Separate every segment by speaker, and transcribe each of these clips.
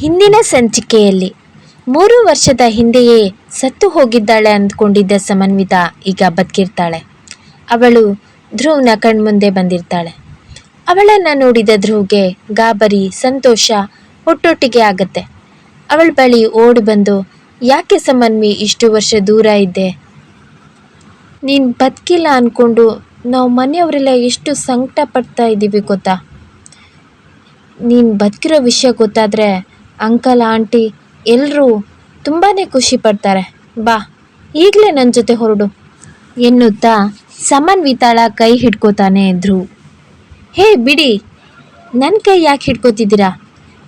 Speaker 1: ಹಿಂದಿನ ಸಂಚಿಕೆಯಲ್ಲಿ ಮೂರು ವರ್ಷದ ಹಿಂದೆಯೇ ಸತ್ತು ಹೋಗಿದ್ದಾಳೆ ಅಂದ್ಕೊಂಡಿದ್ದ ಸಮನ್ವಿತ ಈಗ ಬದುಕಿರ್ತಾಳೆ. ಅವಳು ಧ್ರುವ್ನ ಕಣ್ಮುಂದೆ ಬಂದಿರ್ತಾಳೆ. ಅವಳನ್ನು ನೋಡಿದ ಧ್ರುವ್ಗೆ ಗಾಬರಿ, ಸಂತೋಷ ಒಟ್ಟೊಟ್ಟಿಗೆ ಆಗತ್ತೆ. ಅವಳ ಬಳಿ ಓಡಿ ಬಂದು, ಯಾಕೆ ಸಮನ್ವಿ ಇಷ್ಟು ವರ್ಷ ದೂರ ಇದ್ದೆ? ನೀನು ಬದುಕಿಲ್ಲ ಅಂದ್ಕೊಂಡು ನಾವು ಮನೆಯವರೆಲ್ಲ ಎಷ್ಟು ಸಂಕಟ ಪಡ್ತಾ ಇದ್ದೀವಿ ಗೊತ್ತಾ? ನೀನು ಬದುಕಿರೋ ವಿಷಯ ಗೊತ್ತಾದರೆ ಅಂಕಲ್, ಆಂಟಿ ಎಲ್ಲರೂ ತುಂಬಾ ಖುಷಿ ಪಡ್ತಾರೆ. ಬಾ, ಈಗಲೇ ನನ್ನ ಜೊತೆ ಹೊರಡು ಎನ್ನುತ್ತಾ ಸಮನ್ವಿತಾಳ ಕೈ ಹಿಡ್ಕೋತಾನೆ ಧ್ರುವ್ ಹೇ, ಬಿಡಿ ನನ್ನ ಕೈ ಯಾಕೆ ಹಿಡ್ಕೋತಿದ್ದೀರಾ?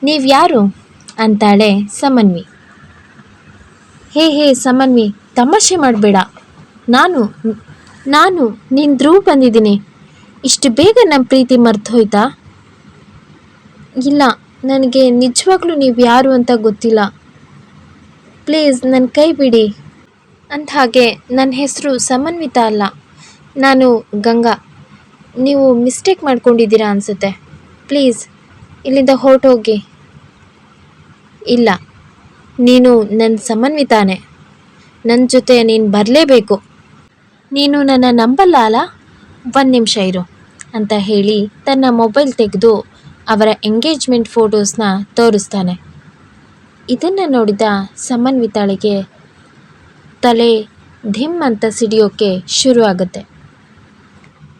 Speaker 1: ನೀವು ಯಾರು? ಅಂತಾಳೆ ಸಮನ್ವಿ. ಹೇ ಹೇ, ಸಮನ್ವಿ, ತಮಾಷೆ ಮಾಡಬೇಡ. ನಾನು ನಾನು ನಿನ್ನ ಧ್ರುವ್ ಬಂದಿದ್ದೀನಿ. ಇಷ್ಟು ಬೇಗ ನಮ್ಮ ಪ್ರೀತಿ ಮರ್ತು ಹೋಯ್ತಾ? ಇಲ್ಲ ನನಗೆ ನಿಜವಾಗ್ಲೂ ನೀವು ಯಾರು ಅಂತ ಗೊತ್ತಿಲ್ಲ. ಪ್ಲೀಸ್ ನನ್ನ ಕೈ ಬಿಡಿ. ಅಂದ ಹಾಗೆ ನನ್ನ ಹೆಸರು ಸಮನ್ವಿತ ಅಲ್ಲ. ನಾನು ಗಂಗಾ. ನೀವು ಮಿಸ್ಟೇಕ್ ಮಾಡ್ಕೊಂಡಿದ್ದೀರಾ ಅನಿಸುತ್ತೆ. ಪ್ಲೀಸ್, ಇಲ್ಲಿಂದ ಹೊರಟೋಗಿ. ಇಲ್ಲ, ನೀನು ನನ್ನ ಸಮನ್ವಿತಾನೆ. ನನ್ನ ಜೊತೆ ನೀನು ಬರಲೇಬೇಕು. ನೀನು ನನ್ನ ನಂಬಲ್ಲ ಅಲ್ಲ? ಒಂದು ನಿಮಿಷ ಇರು ಅಂತ ಹೇಳಿ ತನ್ನ ಮೊಬೈಲ್ ತೆಗೆದು ಅವರ ಎಂಗೇಜ್ಮೆಂಟ್ ಫೋಟೋಸ್ನ ತೋರಿಸ್ತಾನೆ. ಇದನ್ನು ನೋಡಿದ ಸಮನ್ವಿತಾಳಿಗೆ ತಲೆ ಧಿಮ್ ಅಂತ ಸಿಡಿಯೋಕ್ಕೆ ಶುರು ಆಗುತ್ತೆ.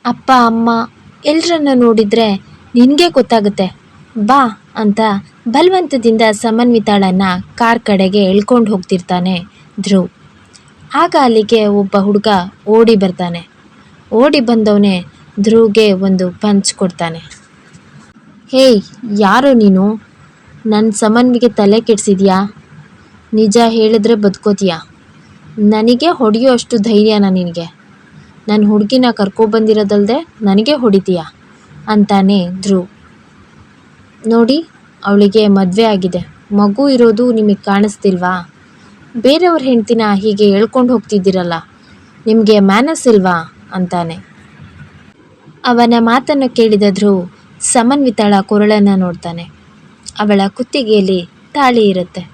Speaker 1: ಅಪ್ಪ, ಅಮ್ಮ ಎಲ್ಲರನ್ನ ನೋಡಿದರೆ ನಿನಗೆ ಗೊತ್ತಾಗುತ್ತೆ. ಬಾ ಅಂತ ಬಲವಂತದಿಂದ ಸಮನ್ವಿತಾಳನ್ನು ಕಾರ್ ಕಡೆಗೆ ಎಳ್ಕೊಂಡು ಹೋಗ್ತಿರ್ತಾನೆ ಧ್ರುವ್. ಆಗ ಅಲ್ಲಿಗೆ ಒಬ್ಬ ಹುಡುಗ ಓಡಿ ಬರ್ತಾನೆ. ಓಡಿ ಬಂದವನೇ ಧ್ರುವ್ಗೆ ಒಂದು ಪಂಚ್ ಕೊಡ್ತಾನೆ. ಹೇಯ್, ಯಾರು ನೀನು? ನನ್ನ ಸಮನ್ವಿಗೆ ತಲೆ ಕೆಡಿಸಿದ್ಯಾ? ನಿಜ ಹೇಳಿದ್ರೆ ಬದುಕೋತೀಯಾ? ನನಗೆ ಹೊಡೆಯೋ ಅಷ್ಟು ಧೈರ್ಯನ ನಿನಗೆ. ನನ್ನ ಹುಡುಗಿನ ಕರ್ಕೊಬಂದಿರೋದಲ್ಲದೆ ನನಗೆ ಹೊಡಿತೀಯಾ? ಅಂತಾನೆ ಧ್ರುವ್ ನೋಡಿ, ಅವಳಿಗೆ ಮದುವೆ ಆಗಿದೆ. ಮಗು ಇರೋದು ನಿಮಗೆ ಕಾಣಿಸ್ತಿಲ್ವಾ? ಬೇರೆಯವ್ರ ಹೆಂಡ್ತಿನ ಹೀಗೆ ಹೇಳ್ಕೊಂಡು ಹೋಗ್ತಿದ್ದೀರಲ್ಲ, ನಿಮಗೆ ಮ್ಯಾನಸ್ ಇಲ್ವಾ? ಅಂತಾನೆ. ಅವನ ಮಾತನ್ನು ಕೇಳಿದ ಧ್ರುವ್ ಸಮನ್ವಿತಾಳ ಕೊರಳನ್ನು ನೋಡ್ತಾನೆ. ಅವಳ ಕುತ್ತಿಗೆಯಲ್ಲಿ ತಾಳಿ ಇರುತ್ತೆ.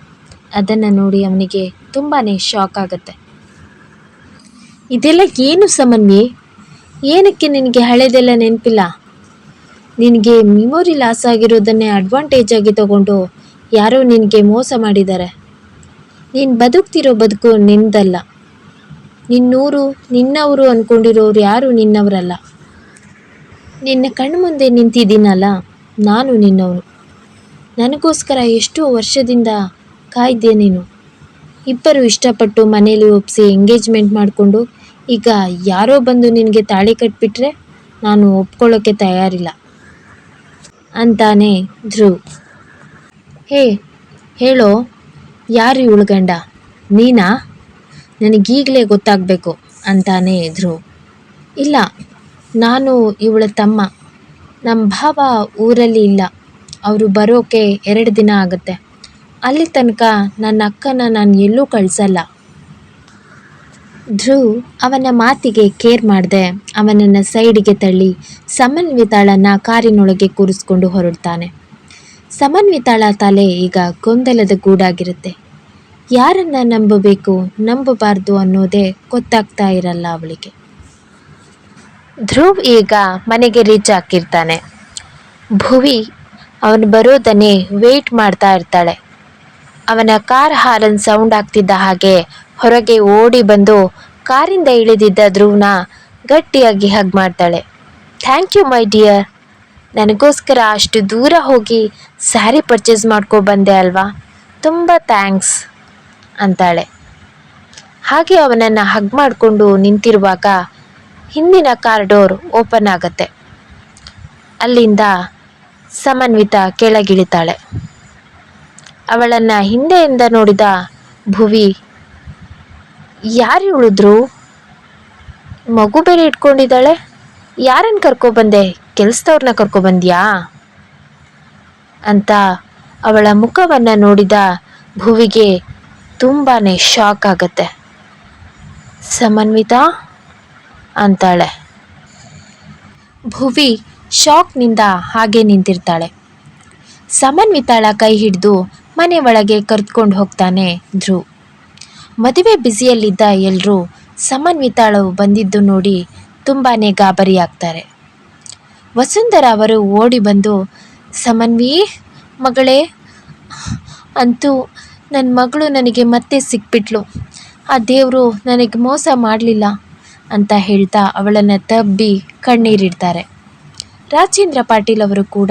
Speaker 1: ಅದನ್ನು ನೋಡಿ ಅವನಿಗೆ ತುಂಬಾ ಶಾಕ್ ಆಗುತ್ತೆ. ಇದೆಲ್ಲ ಏನು ಸಮನ್ವಿ? ಏನಕ್ಕೆ ನಿನಗೆ ಹಳೆದೆಲ್ಲ ನೆನಪಿಲ್ಲ? ನಿನಗೆ ಮೆಮೊರಿ ಲಾಸ್ ಆಗಿರೋದನ್ನೇ ಅಡ್ವಾಂಟೇಜ್ ಆಗಿ ತಗೊಂಡು ಯಾರೋ ನಿನಗೆ ಮೋಸ ಮಾಡಿದ್ದಾರೆ ನೀನು ಬದುಕ್ತಿರೋ ಬದುಕು ನಿಂದಲ್ಲ. ನಿನ್ನೂರು, ನಿನ್ನವರು ಅಂದ್ಕೊಂಡಿರೋರು ಯಾರು ನಿನ್ನವರಲ್ಲ. ನಿನ್ನ ಕಣ್ಮುಂದೆ ನಿಂತಿದ್ದೀನಲ್ಲ, ನಾನು ನಿನ್ನವನು. ನನಗೋಸ್ಕರ ಎಷ್ಟೋ ವರ್ಷದಿಂದ ಕಾಯ್ದೆ ನೀನು. ಇಬ್ಬರು ಇಷ್ಟಪಟ್ಟು ಮನೇಲಿ ಒಪ್ಪಿಸಿ ಎಂಗೇಜ್ಮೆಂಟ್ ಮಾಡಿಕೊಂಡು ಈಗ ಯಾರೋ ಬಂದು ನಿನಗೆ ತಾಳಿ ಕಟ್ಬಿಟ್ರೆ ನಾನು ಒಪ್ಕೊಳ್ಳೋಕ್ಕೆ ತಯಾರಿಲ್ಲ. ಅಂತಾನೆ ಧ್ರುವ್. ಹೇ, ಹೇಳೋ, ಯಾರು ಇವಳು ಗಂಡ? ನೀನಾ? ನನಗೀಗಲೇ ಗೊತ್ತಾಗಬೇಕು, ಅಂತಾನೆ ಧ್ರುವ್. ಇಲ್ಲ ನಾನು ಇವಳ ತಮ್ಮ. ನಮ್ಮ ಭಾವ ಊರಲ್ಲಿ ಇಲ್ಲ. ಅವರು ಬರೋಕೆ ಎರಡು ದಿನ ಆಗುತ್ತೆ. ಅಲ್ಲಿ ತನಕ ನನ್ನ ಅಕ್ಕನ ನಾನು ಎಲ್ಲೂ ಕಳಿಸಲ್ಲ. ಧ್ರುವ್ ಅವನ ಮಾತಿಗೆ ಕೇರ್ ಮಾಡದೆ ಅವನನ್ನು ಸೈಡಿಗೆ ತಳ್ಳಿ ಸಮನ್ವಿತಾಳನ್ನು ಕಾರಿನೊಳಗೆ ಕೂರಿಸ್ಕೊಂಡು ಹೊರಡ್ತಾನೆ. ಸಮನ್ವಿತಾಳ ತಲೆ ಈಗ ಗೊಂದಲದ ಗೂಡಾಗಿರುತ್ತೆ. ಯಾರನ್ನ ನಂಬಬೇಕು, ನಂಬಬಾರ್ದು ಅನ್ನೋದೇ ಗೊತ್ತಾಗ್ತಾ ಇರಲ್ಲ ಅವಳಿಗೆ. ಧ್ರುವ್ ಈಗ ಮನೆಗೆ ರೀಚ್ ಹಾಕಿರ್ತಾನೆ. ಭುವಿ ಅವನು ಬರೋದನ್ನೇ ವೇಟ್ ಮಾಡ್ತಾ ಇರ್ತಾಳೆ. ಅವನ ಕಾರ್ ಹಾರನ್ ಸೌಂಡ್ ಆಗ್ತಿದ್ದ ಹಾಗೆ ಹೊರಗೆ ಓಡಿ ಬಂದು ಕಾರಿಂದ ಇಳಿದಿದ್ದ ಧ್ರುವ್ನ ಗಟ್ಟಿಯಾಗಿ ಹಗ್ ಮಾಡ್ತಾಳೆ. ಥ್ಯಾಂಕ್ ಯು ಮೈ ಡಿಯರ್ ನನಗೋಸ್ಕರ ಅಷ್ಟು ದೂರ ಹೋಗಿ ಸ್ಯಾರಿ ಪರ್ಚೇಸ್ ಮಾಡ್ಕೊ ಬಂದೆ ಅಲ್ವಾ? ತುಂಬ ಥ್ಯಾಂಕ್ಸ್ ಅಂತಾಳೆ. ಹಾಗೆ ಅವನನ್ನು ಹಗ್ ಮಾಡಿಕೊಂಡು ನಿಂತಿರುವಾಗ ಹಿಂದಿನ ಕಾರ್ ಡೋರ್ ಓಪನ್ ಆಗತ್ತೆ. ಅಲ್ಲಿಂದ ಸಮನ್ವಿತ ಕೆಳಗಿಳಿತಾಳೆ. ಅವಳನ್ನು ಹಿಂದೆಯಿಂದ ನೋಡಿದ ಭುವಿ, ಯಾರು ಉಳಿದ್ರು? ಮಗು ಬೇರೆ ಇಟ್ಕೊಂಡಿದ್ದಾಳೆ? ಯಾರನ್ನು ಕರ್ಕೊಬಂದೆ ಕೆಲಸದವ್ರನ್ನ ಕರ್ಕೊಬಂದ್ಯಾ ಅಂತ ಅವಳ ಮುಖವನ್ನು ನೋಡಿದ ಭುವಿಗೆ ತುಂಬಾ ಶಾಕ್ ಆಗತ್ತೆ. ಸಮನ್ವಿತಾ ಅಂತಾಳೆ. ಭುವಿ ಶಾಕ್ನಿಂದ ಹಾಗೆ ನಿಂತಿರ್ತಾಳೆ. ಸಮನ್ವಿತಾಳ ಕೈ ಹಿಡಿದು ಮನೆ ಒಳಗೆ ಕರೆದುಕೊಂಡು ಹೋಗ್ತಾನೆ ಧ್ರುವ್ ಮದುವೆ ಬ್ಯುಸಿಯಲ್ಲಿದ್ದ ಎಲ್ಲರೂ ಸಮನ್ವಿತಾಳವು ಬಂದಿದ್ದು ನೋಡಿ ತುಂಬಾ ಗಾಬರಿಯಾಗ್ತಾರೆ. ವಸುಂಧರ ಅವರು ಓಡಿ ಬಂದು, ಸಮನ್ವಿ, ಮಗಳೇ, ಅಂತೂ ನನ್ನ ಮಗಳು ನನಗೆ ಮತ್ತೆ ಸಿಕ್ಬಿಟ್ಲು. ಆ ದೇವರು ನನಗೆ ಮೋಸ ಮಾಡಲಿಲ್ಲ. ಅಂತ ಹೇಳ್ತಾ ಅವಳನ್ನು ತಬ್ಬಿ ಕಣ್ಣೀರಿಡ್ತಾರೆ. ರಾಜೇಂದ್ರ ಪಾಟೀಲ್ ಅವರು ಕೂಡ,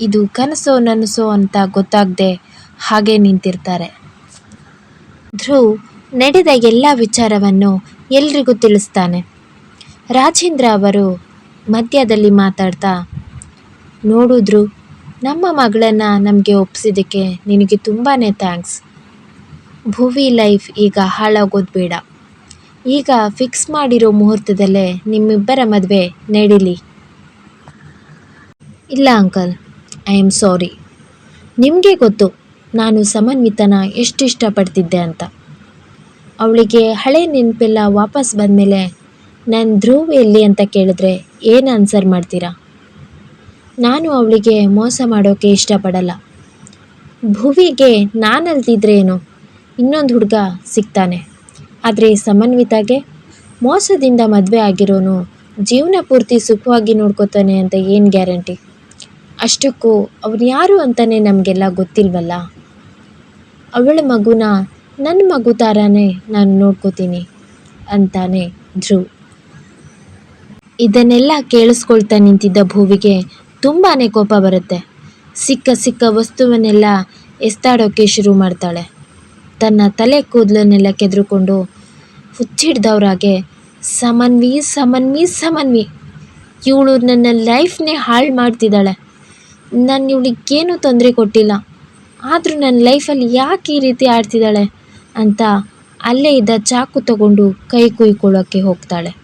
Speaker 1: ಇದು ಕನಸೋ ನನಸೋ ಅಂತ ಗೊತ್ತಾಗದೆ ಹಾಗೆ ನಿಂತಿರ್ತಾರೆ. ಧ್ರುವ್ ನಡೆದ ಎಲ್ಲ ವಿಚಾರವನ್ನು ಎಲ್ರಿಗೂ ತಿಳಿಸ್ತಾನೆ. ರಾಜೇಂದ್ರ ಅವರು ಮಧ್ಯದಲ್ಲಿ ಮಾತಾಡ್ತಾ ನೋಡಿದ್ರು ನಮ್ಮ ಮಗಳನ್ನು ನಮಗೆ ಒಪ್ಪಿಸಿದ್ದಕ್ಕೆ ನಿನಗೆ ತುಂಬಾ ಥ್ಯಾಂಕ್ಸ್. ಭುವಿ ಲೈಫ್ ಈಗ ಹಾಳಾಗೋದು ಬೇಡ. ಈಗ ಫಿಕ್ಸ್ ಮಾಡಿರೋ ಮುಹೂರ್ತದಲ್ಲೇ ನಿಮ್ಮಿಬ್ಬರ ಮದುವೆ ನಡೀಲಿ. ಇಲ್ಲ ಅಂಕಲ್ ಐ ಆಮ್ ಸಾರಿ ನಿಮಗೆ ಗೊತ್ತು, ನಾನು ಸಮನ್ವಿತನ ಎಷ್ಟು ಇಷ್ಟಪಡ್ತಿದ್ದೆ ಅಂತ. ಅವಳಿಗೆ ಹಳೆ ನೆನಪೆಲ್ಲ ವಾಪಸ್ ಬಂದಮೇಲೆ ನನ್ನ ಧ್ರುವ ಎಲ್ಲಿ ಅಂತ ಕೇಳಿದ್ರೆ ಏನು ಆನ್ಸರ್ ಮಾಡ್ತೀರಾ? ನಾನು ಅವಳಿಗೆ ಮೋಸ ಮಾಡೋಕ್ಕೆ ಇಷ್ಟಪಡಲ್ಲ. ಭುವಿಗೆ ನಾನಲ್ತಿದ್ರೆ ಏನು ಇನ್ನೊಂದು ಹುಡುಗ ಸಿಗ್ತಾನೆ. ಆದರೆ ಸಮನ್ವಿತಾಗೆ ಮೋಸದಿಂದ ಮದುವೆ ಆಗಿರೋನು, ಜೀವನ ಪೂರ್ತಿ ಸುಖವಾಗಿ ನೋಡ್ಕೋತಾನೆ ಅಂತ ಏನು ಗ್ಯಾರಂಟಿ? ಅಷ್ಟಕ್ಕೂ ಅವನು ಯಾರು ಅಂತಲೇ ನಮಗೆಲ್ಲ ಗೊತ್ತಿಲ್ವಲ್ಲ? ಅವಳ ಮಗುನ ನನ್ನ ಮಗು ಥರನೇ ನಾನು ನೋಡ್ಕೋತೀನಿ ಅಂತಾನೆ ಧ್ರುವ್. ಇದನ್ನೆಲ್ಲ ಕೇಳಿಸ್ಕೊಳ್ತಾ ನಿಂತಿದ್ದ ಭೂವಿಗೆ ತುಂಬಾ ಕೋಪ ಬರುತ್ತೆ. ಸಿಕ್ಕ ಸಿಕ್ಕ ವಸ್ತುವನ್ನೆಲ್ಲ ಎಸ್ತಾಡೋಕ್ಕೆ ಶುರು ಮಾಡ್ತಾಳೆ. ತನ್ನ ತಲೆ ಕೂದಲನ್ನೆಲ್ಲ ಕೆದ್ರುಕೊಂಡು ಹುಚ್ಚಿಡ್ದವ್ರಾಗೆ, ಸಮನ್ವಿ ಸಮನ್ವಿ ಸಮನ್ವಿ, ಇವಳು ನನ್ನ ಲೈಫ್ನೇ ಹಾಳು ಮಾಡ್ತಿದ್ದಾಳೆ. ನಾನು ಇವಳಿಗೇನು ತೊಂದರೆ ಕೊಟ್ಟಿಲ್ಲ. ಆದರೂ ನನ್ನ ಲೈಫಲ್ಲಿ ಯಾಕೆ ಈ ರೀತಿ ಆಡ್ತಿದ್ದಾಳೆ? ಅಂತ ಅಲ್ಲೇ ಇದ್ದ ಚಾಕು ತಗೊಂಡು ಕೈ ಕುಯ್ಕೊಳ್ಳೋಕ್ಕೆ ಹೋಗ್ತಾಳೆ.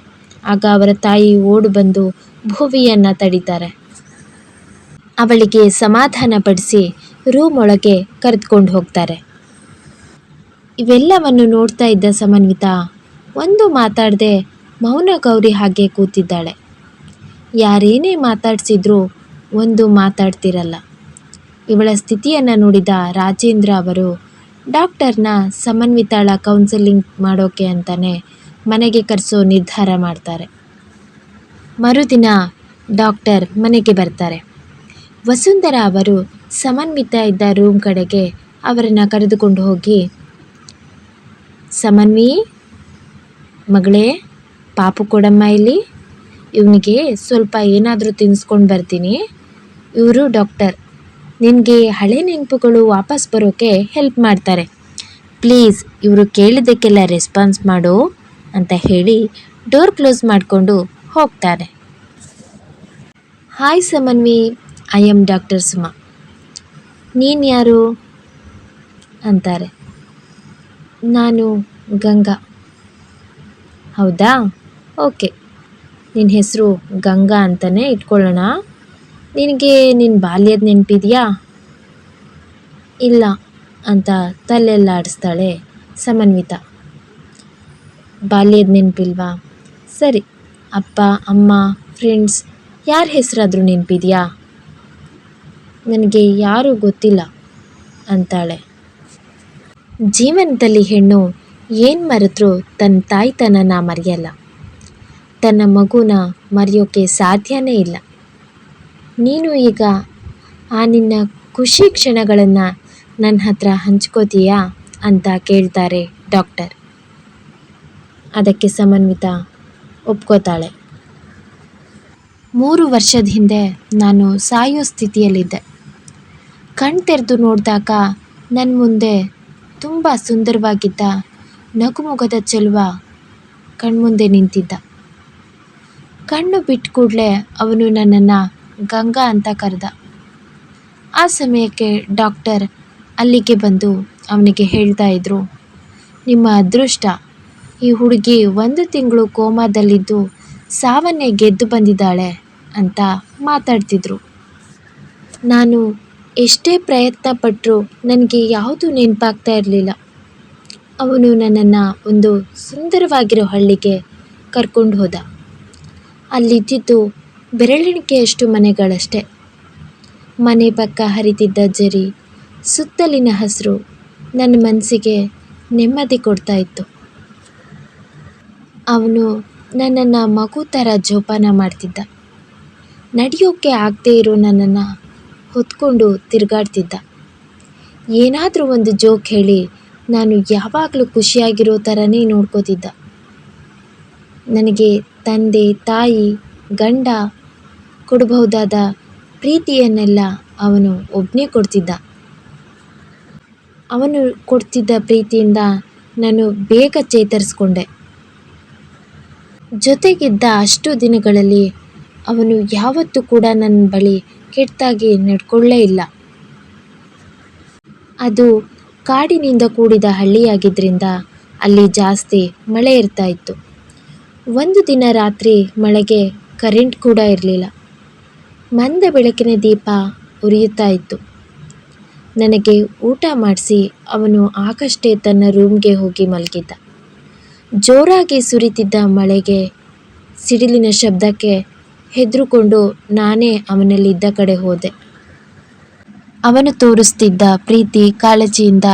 Speaker 1: ಆಗ ಅವರ ತಾಯಿ ಓಡು ಬಂದು ಭುವಿಯನ್ನು ತಡಿತಾರೆ. ಅವಳಿಗೆ ಸಮಾಧಾನಪಡಿಸಿ ರೂಮ್ ಒಳಗೆ ಕರೆದುಕೊಂಡು ಹೋಗ್ತಾರೆ. ಇವೆಲ್ಲವನ್ನು ನೋಡ್ತಾ ಇದ್ದ ಸಮನ್ವಿತ ಒಂದು ಮಾತಾಡದೆ ಮೌನ ಗೌರಿ ಹಾಗೆ ಕೂತಿದ್ದಾಳೆ. ಯಾರೇನೇ ಮಾತಾಡಿಸಿದ್ರೂ ಒಂದು ಮಾತಾಡ್ತಿರಲ್ಲ. ಇವಳ ಸ್ಥಿತಿಯನ್ನು ನೋಡಿದ ರಾಜೇಂದ್ರ ಅವರು, ಡಾಕ್ಟರ್ನ ಸಮನ್ವಿತಾಳ ಕೌನ್ಸೆಲಿಂಗ್ ಮಾಡೋಕೆ ಅಂತಲೇ ಮನೆಗೆ ಕರೆಸೋ ನಿರ್ಧಾರ ಮಾಡ್ತಾರೆ. ಮರುದಿನ ಡಾಕ್ಟರ್ ಮನೆಗೆ ಬರ್ತಾರೆ. ವಸುಂಧರಾ ಅವರು ಸಮನ್ವಿತ ಇದ್ದ ರೂಮ್ ಕಡೆಗೆ ಅವರನ್ನು ಕರೆದುಕೊಂಡು ಹೋಗಿ ಸಮನ್ವಿ ಮಗಳೇ, ಪಾಪು ಕೊಡಮ್ಮ ಇಲ್ಲಿ. ಇವನಿಗೆ ಸ್ವಲ್ಪ ಏನಾದರೂ ತಿನ್ನಿಸ್ಕೊಂಡು ಬರ್ತೀನಿ. ಇವರು ಡಾಕ್ಟರ್. ನಿನಗೆ ಹಳೆ ನೆನಪುಗಳು ವಾಪಸ್ ಬರೋಕ್ಕೆ ಹೆಲ್ಪ್ ಮಾಡ್ತಾರೆ. ಪ್ಲೀಸ್, ಇವರು ಕೇಳಿದ್ದಕ್ಕೆಲ್ಲ ರೆಸ್ಪಾನ್ಸ್ ಮಾಡು ಅಂತ ಹೇಳಿ ಡೋರ್ ಕ್ಲೋಸ್ ಮಾಡಿಕೊಂಡು ಹೋಗ್ತಾರೆ. Hi Samanvi I'm doctor Suma. ನೀನು ಯಾರು? ಅಂತಾರೆ. ನಾನು ಗಂಗಾ. ಹೌದಾ? ಓಕೆ. ನಿನ್ನ ಹೆಸರು ಗಂಗಾ ಅಂತಲೇ ಇಟ್ಕೊಳ್ಳೋಣ. ನಿನಗೆ ನಿನ್ನ ಬಾಲ್ಯದ ನೆನಪಿದೆಯಾ? ಇಲ್ಲ ಅಂತ ತಲೆಲ್ಲಾಡಿಸ್ತಾಳೆ ಸಮನ್ವಿತ. ಬಾಲ್ಯದ ನೆನಪಿಲ್ವಾ? ಸರಿ. ಅಪ್ಪ, ಅಮ್ಮ ಫ್ರೆಂಡ್ಸ್ ಯಾರ ಹೆಸರಾದರೂ ನೆನಪಿದೆಯಾ? ನನಗೆ ಯಾರೂ ಗೊತ್ತಿಲ್ಲ ಅಂತಾಳೆ. ಜೀವನದಲ್ಲಿ ಹೆಣ್ಣು ಏನು ಮರೆತರೂ ತನ್ನ ತಾಯ್ತನನ ಮರೆಯಲ್ಲ. ತನ್ನ ಮಗುನ ಮರೆಯೋಕ್ಕೆ ಸಾಧ್ಯನೇ ಇಲ್ಲ. ನೀನು ಈಗ ಆ ನಿನ್ನ ಖುಷಿ ಕ್ಷಣಗಳನ್ನು ನನ್ನ ಹತ್ರ ಹಂಚ್ಕೋತೀಯಾ ಅಂತ ಕೇಳ್ತಾರೆ ಡಾಕ್ಟರ್. ಅದಕ್ಕೆ ಸಮನ್ವಿತ ಒಪ್ಕೋತಾಳೆ. ಮೂರು ವರ್ಷದ ಹಿಂದೆ ನಾನು ಸಾಯೋ ಸ್ಥಿತಿಯಲ್ಲಿದ್ದೆ. ಕಣ್ ತೆರೆದು ನೋಡಿದಾಗ ನನ್ನ ಮುಂದೆ ತುಂಬ ಸುಂದರವಾಗಿದ್ದ ನಗುಮೊಗದ ಚೆಲುವ ಕಣ್ಮುಂದೆ ನಿಂತಿದ್ದ. ಕಣ್ಣು ಬಿಟ್ಟ ಕೂಡಲೇ ಅವನು ನನ್ನನ್ನು ಗಂಗಾ ಅಂತ ಕರೆದ. ಆ ಸಮಯಕ್ಕೆ ಡಾಕ್ಟರ್ ಅಲ್ಲಿಗೆ ಬಂದು ಅವನಿಗೆ ಹೇಳ್ತಾ ಇದ್ರು, ನಿಮ್ಮ ಅದೃಷ್ಟ, ಈ ಹುಡುಗಿ ಒಂದು ತಿಂಗಳು ಕೋಮಾದಲ್ಲಿದ್ದು ಸಾವನ್ನೇ ಗೆದ್ದು ಬಂದಿದ್ದಾಳೆ ಅಂತ ಮಾತಾಡ್ತಿದ್ರು. ನಾನು ಎಷ್ಟೇ ಪ್ರಯತ್ನ ಪಟ್ಟರೂ ನನಗೆ ಯಾವುದು ನೆನಪಾಗ್ತಾ ಇರಲಿಲ್ಲ. ಅವನು ನನ್ನನ್ನು ಒಂದು ಸುಂದರವಾಗಿರೋ ಹಳ್ಳಿಗೆ ಕರ್ಕೊಂಡು ಹೋದ. ಅಲ್ಲಿದ್ದಿದ್ದು ಬೆರಳೆಣಿಕೆಯಷ್ಟು ಮನೆಗಳಷ್ಟೇ. ಮನೆ ಪಕ್ಕ ಹರಿತಿದ್ದ ಜರಿ, ಸುತ್ತಲಿನ ಹಸಿರು ನನ್ನ ಮನಸ್ಸಿಗೆ ನೆಮ್ಮದಿ ಕೊಡ್ತಾ ಇತ್ತು. ಅವನು ನನ್ನನ್ನು ಮಗು ಥರ ಜೋಪಾನ ಮಾಡ್ತಿದ್ದ. ನಡೆಯೋಕ್ಕೆ ಆಗದೇ ಇರೋ ನನ್ನನ್ನು ಹೊತ್ಕೊಂಡು ತಿರುಗಾಡ್ತಿದ್ದ. ಏನಾದರೂ ಒಂದು ಜೋಕ್ ಹೇಳಿ ನಾನು ಯಾವಾಗಲೂ ಖುಷಿಯಾಗಿರೋ ಥರನೇ ನೋಡ್ಕೋತಿದ್ದ. ನನಗೆ ತಂದೆ, ತಾಯಿ, ಗಂಡ ಕೊಡಬಹುದಾದ ಪ್ರೀತಿಯನ್ನೆಲ್ಲ ಅವನು ಒಬ್ಬನೇ ಕೊಡ್ತಿದ್ದ. ಅವನು ಕೊಡ್ತಿದ್ದ ಪ್ರೀತಿಯಿಂದ ನಾನು ಬೇಗ ಚೇತರಿಸ್ಕೊಂಡೆ. ಜೊತೆಗಿದ್ದ ಅಷ್ಟು ದಿನಗಳಲ್ಲಿ ಅವನು ಯಾವತ್ತೂ ಕೂಡ ನನ್ನ ಬಳಿ ಕೆಟ್ಟದಾಗಿ ನಡ್ಕೊಳ್ಳೇ ಇಲ್ಲ. ಅದು ಕಾಡಿನಿಂದ ಕೂಡಿದ ಹಳ್ಳಿಯಾಗಿದ್ದರಿಂದ ಅಲ್ಲಿ ಜಾಸ್ತಿ ಮಳೆ ಇರ್ತಾ ಇತ್ತು. ಒಂದು ದಿನ ರಾತ್ರಿ ಮಳೆಗೆ ಕರೆಂಟ್ ಕೂಡ ಇರಲಿಲ್ಲ. ಮಂದ ಬೆಳಕಿನ ದೀಪ ಉರಿಯುತ್ತಾ ಇತ್ತು. ನನಗೆ ಊಟ ಮಾಡಿಸಿ ಅವನು ಆಗಷ್ಟೇ ತನ್ನ ರೂಮ್ಗೆ ಹೋಗಿ ಮಲಗಿದ್ದ. ಜೋರಾಗಿ ಸುರಿತಿದ್ದ ಮಳೆಗೆ ಸಿಡಿಲಿನ ಶಬ್ದಕ್ಕೆ ಹೆದರುಕೊಂಡು ನಾನೇ ಅವನಲ್ಲಿದ್ದ ಕಡೆ ಹೋದೆ. ಅವನು ತೋರಿಸ್ತಿದ್ದ ಪ್ರೀತಿ ಕಾಳಜಿಯಿಂದ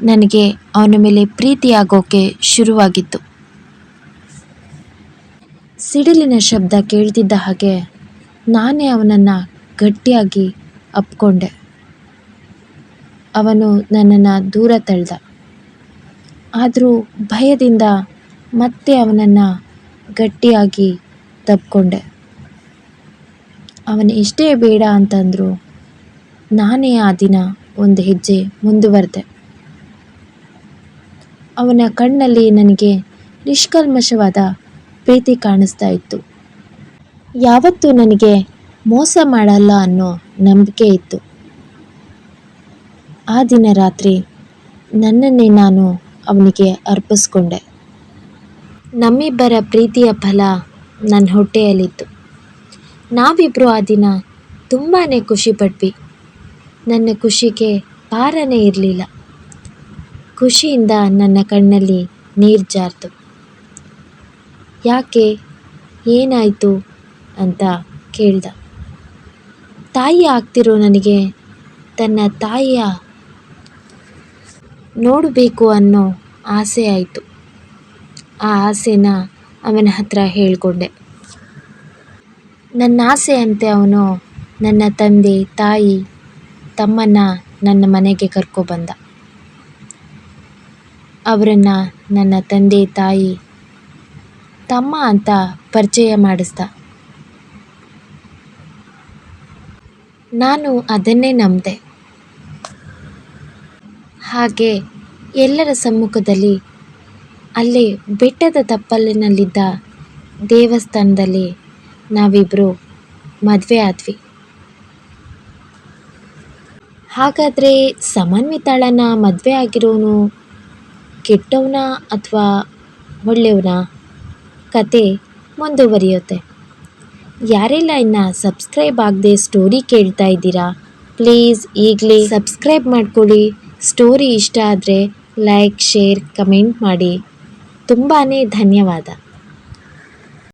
Speaker 1: ನನಗೆ ಅವನ ಮೇಲೆ ಪ್ರೀತಿಯಾಗೋಕೆ ಶುರುವಾಗಿತ್ತು. ಸಿಡಿಲಿನ ಶಬ್ದ ಕೇಳ್ತಿದ್ದ ಹಾಗೆ ನಾನೇ ಅವನನ್ನು ಗಟ್ಟಿಯಾಗಿ ಅಪ್ಕೊಂಡೆ. ಅವನು ನನ್ನನ್ನು ದೂರ ತಳ್ದ. ಆದರೂ ಭಯದಿಂದ ಮತ್ತೆ ಅವನನ್ನು ಗಟ್ಟಿಯಾಗಿ ತಬ್ಕೊಂಡೆ ಅವನು ಎಷ್ಟೇ ಬೇಡ ಅಂತಂದರೂ. ನಾನೇ ಆ ದಿನ ಒಂದು ಹೆಜ್ಜೆ ಮುಂದುವರೆದೆ. ಅವನ ಕಣ್ಣಲ್ಲಿ ನನಗೆ ನಿಷ್ಕಲ್ಮಶವಾದ ಪ್ರೀತಿ ಕಾಣಿಸ್ತಾ ಇತ್ತು. ಯಾವತ್ತೂ ನನಗೆ ಮೋಸ ಮಾಡಲ್ಲ ಅನ್ನೋ ನಂಬಿಕೆ ಇತ್ತು. ಆ ದಿನ ರಾತ್ರಿ ನನ್ನನ್ನೇ ನಾನು ಅವನಿಗೆ ಅರ್ಪಿಸ್ಕೊಂಡೆ. ನಮ್ಮಿಬ್ಬರ ಪ್ರೀತಿಯ ಫಲ ನನ್ನ ಹೊಟ್ಟೆಯಲ್ಲಿತ್ತು. ನಾವಿಬ್ಬರು ಆ ದಿನ ತುಂಬಾ ಖುಷಿಪಟ್ವಿ ನನ್ನ ಖುಷಿಗೆ ಪಾರನೇ ಇರಲಿಲ್ಲ. ಖುಷಿಯಿಂದ ನನ್ನ ಕಣ್ಣಲ್ಲಿ ನೀರು ಜಾರ್ತು. ಯಾಕೆ, ಏನಾಯಿತು ಅಂತ ಕೇಳ್ದ. ತಾಯಿ ಆಗ್ತಿರೋ ನನಗೆ ತನ್ನ ತಾಯಿಯ ನೋಡಬೇಕು ಅನ್ನೋ ಆಸೆ ಆಯಿತು. ಆ ಆಸೆನ ಅವನ ಹತ್ರ ಹೇಳಿಕೊಂಡೆ. ನನ್ನ ಆಸೆಯಂತೆ ಅವನು ನನ್ನ ತಂದೆ, ತಾಯಿ, ತಮ್ಮನ್ನ ನನ್ನ ಮನೆಗೆ ಕರ್ಕೊಬಂದ ಅವರನ್ನು ನನ್ನ ತಂದೆ, ತಾಯಿ, ತಮ್ಮ ಅಂತ ಪರಿಚಯ ಮಾಡಿಸ್ದ. ನಾನು ಅದನ್ನೇ ನಂಬಿದೆ. ಹಾಗೆ ಎಲ್ಲರ ಸಮ್ಮುಖದಲ್ಲಿ, ಅಲ್ಲೇ ಬೆಟ್ಟದ ತಪ್ಪಲಿನಲ್ಲಿದ್ದ ದೇವಸ್ಥಾನದಲ್ಲಿ ನಾವಿಬ್ಬರು ಮದುವೆ ಆದ್ವಿ. ಹಾಗಾದರೆ ಸಮನ್ವಿತಾಳನ್ನ ಮದುವೆ ಆಗಿರೋನು ಕೆಟ್ಟವನ ಅಥವಾ ಒಳ್ಳೆಯವನ ಕತೆ ಮುಂದುವರಿಯುತ್ತೆ. ಯಾರೆಲ್ಲ ಇನ್ನು ಸಬ್ಸ್ಕ್ರೈಬ್ ಆಗದೆ ಸ್ಟೋರಿ ಕೇಳ್ತಾ ಇದ್ದೀರಾ, ಪ್ಲೀಸ್ ಈಗಲೇ ಸಬ್ಸ್ಕ್ರೈಬ್ ಮಾಡ್ಕೊಳ್ಳಿ. ಸ್ಟೋರಿ ಇಷ್ಟ ಆದರೆ ಲೈಕ್, ಶೇರ್, ಕಮೆಂಟ್ ಮಾಡಿ. ತುಂಬಾ ಧನ್ಯವಾದ.